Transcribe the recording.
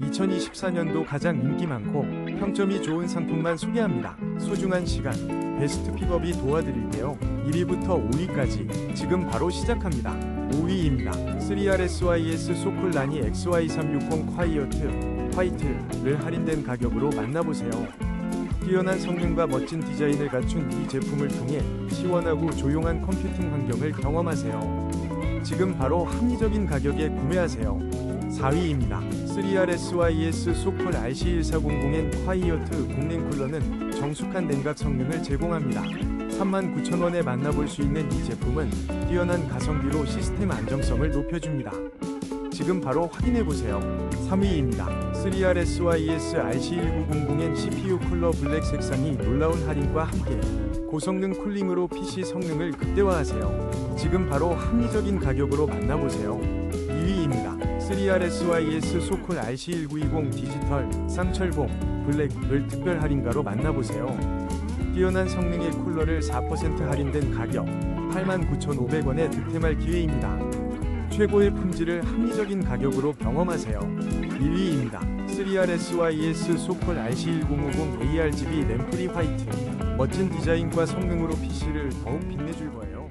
2024년도 가장 인기 많고 평점이 좋은 상품만 소개합니다. 소중한 시간, 베스트 픽업이 도와드릴게요. 1위부터 5위까지 지금 바로 시작합니다. 5위입니다. 3RSYS 소쿨라니 XY360 콰이어트 화이트를 할인된 가격으로 만나보세요. 뛰어난 성능과 멋진 디자인을 갖춘 이 제품을 통해 시원하고 조용한 컴퓨팅 환경을 경험하세요. 지금 바로 합리적인 가격에 구매하세요. 4위입니다. 3RSYS 소쿨 RC1400N 콰이어트 공랭 쿨러는 정숙한 냉각 성능을 제공합니다. 39,000원에 만나볼 수 있는 이 제품은 뛰어난 가성비로 시스템 안정성을 높여줍니다. 지금 바로 확인해보세요. 3위입니다. 3RSYS RC1900N CPU 쿨러 블랙 색상이 놀라운 할인과 함께 고성능 쿨링으로 PC 성능을 극대화하세요. 지금 바로 합리적인 가격으로 만나보세요. 2위입니다. 3RSYS 소쿨 RC1920 디지털 쌍철봉 블랙을 특별 할인가로 만나보세요. 뛰어난 성능의 쿨러를 4% 할인된 가격 89,500원에 득템할 기회입니다. 최고의 품질을 합리적인 가격으로 경험하세요. 1위입니다. 3RSYS 소콜 RC1050 ARGB 램프리 화이트 멋진 디자인과 성능으로 PC를 더욱 빛내줄 거예요.